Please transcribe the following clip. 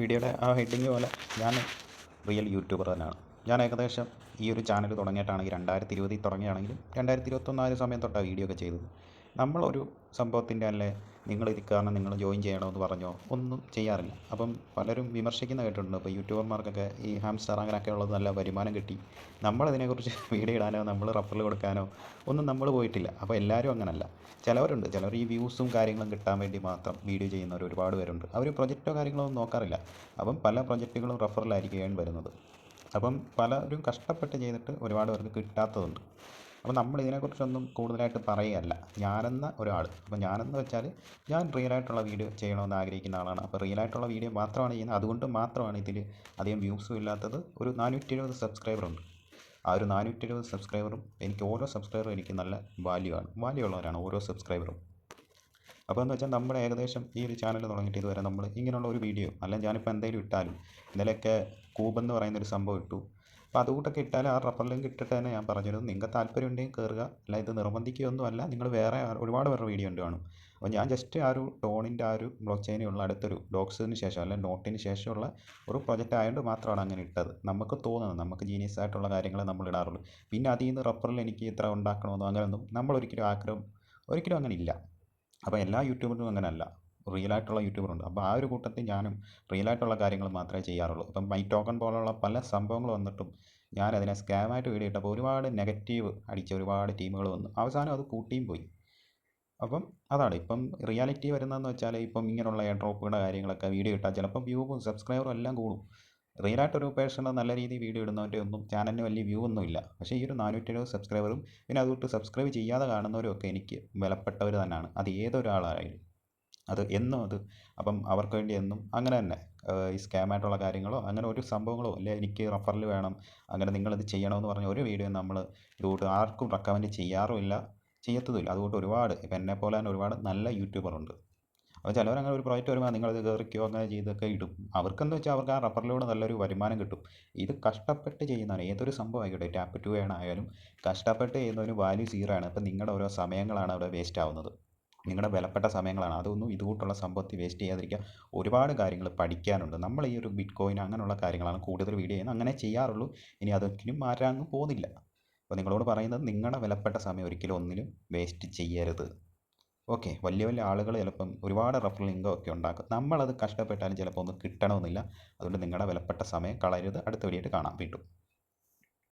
വീഡിയോയുടെ ആ ഹെഡിങ് പോലെ ഞാൻ റിയൽ യൂട്യൂബർ തന്നെയാണ്. ഞാൻ ഏകദേശം ഈ ഒരു ചാനൽ തുടങ്ങിയിട്ടാണെങ്കിൽ രണ്ടായിരത്തി ഇരുപതിൽ തുടങ്ങിയാണെങ്കിലും രണ്ടായിരത്തി ഇരുപത്തൊന്ന് ആ ഒരു സമയം തൊട്ടാണ് വീഡിയോ ഒക്കെ ചെയ്തത്. നമ്മളൊരു സംഭവത്തിന്റെ അല്ലേ നിങ്ങൾ ഇത് കാരണം നിങ്ങൾ ജോയിൻ ചെയ്യണമെന്ന് പറഞ്ഞോ? ഒന്നും ചെയ്യാറില്ല. അപ്പം പലരും വിമർശിക്കുന്ന കേട്ടിട്ടുണ്ട്. അപ്പോൾ യൂട്യൂബർമാർക്കൊക്കെ ഈ ഹാംസ്റ്റർ അങ്ങനെയൊക്കെ ഉള്ളത് നല്ല വരുമാനം കിട്ടി. നമ്മളതിനെക്കുറിച്ച് വീഡിയോ ഇടാനോ നമ്മൾ റഫറൽ കൊടുക്കാനോ ഒന്നും നമ്മൾ പോയിട്ടില്ല. അപ്പോൾ എല്ലാവരും അങ്ങനല്ല. ചിലവരുണ്ട്. ചിലർ ഈ വ്യൂസും കാര്യങ്ങളും കിട്ടാൻ വേണ്ടി മാത്രം വീഡിയോ ചെയ്യുന്നവർ ഒരുപാട് പേരുണ്ട്. അവർ പ്രൊജക്റ്റോ കാര്യങ്ങളോ ഒന്നും നോക്കാറില്ല. അപ്പം പല പ്രൊജക്റ്റുകളും റഫറലായിരിക്കുകയാണ് വരുന്നത്. അപ്പം പലരും കഷ്ടപ്പെട്ട് ചെയ്തിട്ട് ഒരുപാട് പേർക്ക് കിട്ടാത്തതുണ്ട്. അപ്പോൾ നമ്മൾ ഇതിനെക്കുറിച്ചൊന്നും കൂടുതലായിട്ട് പറയുകയല്ല. ഞാനെന്ന ഒരാൾ അപ്പോൾ ഞാനെന്ന് വെച്ചാൽ ഞാൻ റിയലായിട്ടുള്ള വീഡിയോ ചെയ്യണമെന്ന് ആഗ്രഹിക്കുന്ന ആളാണ്. അപ്പോൾ റിയലായിട്ടുള്ള വീഡിയോ മാത്രമാണ് ചെയ്യുന്നത്. അതുകൊണ്ട് മാത്രമാണ് ഇതിൽ അധികം വ്യൂസും ഇല്ലാത്തത്. ഒരു നാനൂറ്റി എഴുപത് സബ്സ്ക്രൈബറുണ്ട് ആ ഒരു നാനൂറ്റി എഴുപത് സബ്സ്ക്രൈബറും എനിക്ക് ഓരോ സബ്സ്ക്രൈബറും എനിക്ക് നല്ല വാല്യൂ ആണ്. വാല്യൂ ഉള്ളവരാണ് ഓരോ സബ്സ്ക്രൈബറും അപ്പോൾ എന്ന് വെച്ചാൽ നമ്മുടെ ഏകദേശം ഈ ഒരു ചാനൽ തുടങ്ങിയിട്ട് ഇതുവരെ നമ്മൾ ഇങ്ങനെയുള്ള ഒരു വീഡിയോ അല്ലെങ്കിൽ ഞാനിപ്പോൾ എന്തെങ്കിലും ഇട്ടാലും ഇന്നലെയൊക്കെ കൂബെന്ന് പറയുന്നൊരു സംഭവം ഇട്ടു. അപ്പോൾ അതുകൂട്ടൊക്കെ ഇട്ടാൽ ആ റഫർ ലിങ്ക് ഇട്ടിട്ട് തന്നെ ഞാൻ പറഞ്ഞിരുന്നു നിങ്ങൾക്ക് താല്പര്യം ഉണ്ടെങ്കിൽ കയറുക അല്ല ഇത് നിർബന്ധിക്കുകയൊന്നുമല്ല. നിങ്ങൾ വേറെ ഒരുപാട് പേരുടെ വീഡിയോ ഉണ്ട് കാണും. അപ്പോൾ ഞാൻ ജസ്റ്റ് ആ ഒരു ടോണിന്റെ ആ ഒരു ബ്ലോക്ക് ചെയിനുള്ള അടുത്തൊരു ഡോക്സിന് ശേഷം അല്ലെങ്കിൽ നോട്ടിന് ശേഷമുള്ള ഒരു പ്രൊജക്റ്റ് ആയതുകൊണ്ട് മാത്രമാണ് അങ്ങനെ ഇട്ടത്. നമുക്ക് തോന്നുന്നത് നമുക്ക് ജീനിയസ് ആയിട്ടുള്ള കാര്യങ്ങൾ നമ്മൾ ഇടാറുള്ളൂ. പിന്നെ അതിൽ നിന്ന് റഫറിൽ എനിക്ക് ഇത്ര ഉണ്ടാക്കണമെന്നോ അങ്ങനെയൊന്നും നമ്മളൊരിക്കലും ആഗ്രഹം ഒരിക്കലും അങ്ങനെ ഇല്ല. അപ്പോൾ എല്ലാ യൂട്യൂബറിനും അങ്ങനെയല്ല. റിയൽ ആയിട്ടുള്ള യൂട്യൂബറുണ്ട്. അപ്പോൾ ആ ഒരു കൂട്ടത്തിൽ ഞാനും റിയലായിട്ടുള്ള കാര്യങ്ങൾ മാത്രമേ ചെയ്യാറുള്ളൂ. അപ്പം മൈ ടോക്കൺ പോലുള്ള പല സംഭവങ്ങൾ വന്നിട്ടും ഞാൻ അതിനെ സ്കാമായിട്ട് വീഡിയോ ഇട്ടപ്പോൾ ഒരുപാട് നെഗറ്റീവ് അടിച്ച ഒരുപാട് ടീമുകൾ വന്നു. അവസാനം അത് കൂട്ടിയും പോയി. അപ്പം അതാണ്. ഇപ്പം റിയാലിറ്റി വരുന്നതെന്ന് വെച്ചാൽ ഇപ്പം ഇങ്ങനെയുള്ള എയർ ഡ്രോപ്പുകളുടെ കാര്യങ്ങളൊക്കെ വീഡിയോ ഇട്ടാൽ ചിലപ്പം വ്യൂവും സബ്സ്ക്രൈബറും എല്ലാം കൂടും. റിയലായിട്ടൊരു പേഴ്സൺ നല്ല രീതിയിൽ വീഡിയോ ഇടുന്നവന്റെ ഒന്നും ചാനലിന് വലിയ വ്യൂ ഒന്നും ഇല്ല. പക്ഷേ ഈ ഒരു നാനൂറ്റി എഴുപത് സബ്സ്ക്രൈബറും പിന്നെ അതുകൊണ്ട് സബ്സ്ക്രൈബ് ചെയ്യാതെ കാണുന്നവരും ഒക്കെ എനിക്ക് വിലപ്പെട്ടവർ തന്നെയാണ്. അത് ഏതൊരാളായാലും. അത് എന്നും അത് അപ്പം അവർക്ക് വേണ്ടി എന്നും അങ്ങനെ തന്നെ. ഈ സ്കാമായിട്ടുള്ള കാര്യങ്ങളോ അങ്ങനെ ഒരു സംഭവങ്ങളോ അല്ലെ എനിക്ക് റഫറൽ വേണം അങ്ങനെ നിങ്ങളിത് ചെയ്യണമെന്ന് പറഞ്ഞ ഒരു വീഡിയോ നമ്മൾ ഇതുകൊണ്ട് ആർക്കും റെക്കമെൻഡ് ചെയ്യാറുമില്ല ചെയ്യത്തതുമില്ല അതുകൊണ്ട് ഒരുപാട് ഇപ്പം എന്നെ പോലെ തന്നെ ഒരുപാട് നല്ല യൂട്യൂബറുണ്ട് അപ്പോൾ ചിലവരങ്ങനെ ഒരു പ്രോജക്റ്റ് വരുമ്പോൾ നിങ്ങളത് കയറിക്കോ അങ്ങനെ ചെയ്തൊക്കെ ഇടും. അവർക്കെന്ന് വെച്ചാൽ അവർക്ക് ആ റഫറിലൂടെ നല്ലൊരു വരുമാനം കിട്ടും. ഇത് കഷ്ടപ്പെട്ട് ചെയ്യുന്നതാണ്. ഏതൊരു സംഭവം ആയിക്കോട്ടെ ടാപ്പ് ടു ആയാലും കഷ്ടപ്പെട്ട് ചെയ്യുന്നതിന് വാല്യൂ സീറോ ആണ്. അപ്പം നിങ്ങളുടെ ഓരോ സമയങ്ങളാണ് അവിടെ വേസ്റ്റ് ആവുന്നത്. നിങ്ങളുടെ വിലപ്പെട്ട സമയങ്ങളാണ്. അതൊന്നും ഇതുകൂട്ടുള്ള സംഭവത്തിൽ വേസ്റ്റ് ചെയ്യാതിരിക്കുക. ഒരുപാട് കാര്യങ്ങൾ പഠിക്കാനുണ്ട്. നമ്മൾ ഈ ഒരു ബിറ്റ് കോയിൻ അങ്ങനെയുള്ള കാര്യങ്ങളാണ് കൂടുതൽ വീഡിയോ ചെയ്യുന്നത്. അങ്ങനെ ചെയ്യാറുള്ളൂ. ഇനി അതൊരിക്കലും മാറ്റാൻ പോകുന്നില്ല. അപ്പോൾ നിങ്ങളോട് പറയുന്നത് നിങ്ങളുടെ വിലപ്പെട്ട സമയം ഒരിക്കലും ഒന്നിലും വേസ്റ്റ് ചെയ്യരുത്. ഓക്കെ വലിയ വലിയ ആളുകൾ ചിലപ്പം ഒരുപാട് റഫറൽ ലിങ്കോ ഒക്കെ ഉണ്ടാക്കും. നമ്മളത് കഷ്ടപ്പെട്ടാലും ചിലപ്പോൾ ഒന്നും കിട്ടണമെന്നില്ല. അതുകൊണ്ട് നിങ്ങളുടെ വിലപ്പെട്ട സമയം കളയരുത്. അടുത്ത വീഡിയോ കാണാം. വീണ്ടും.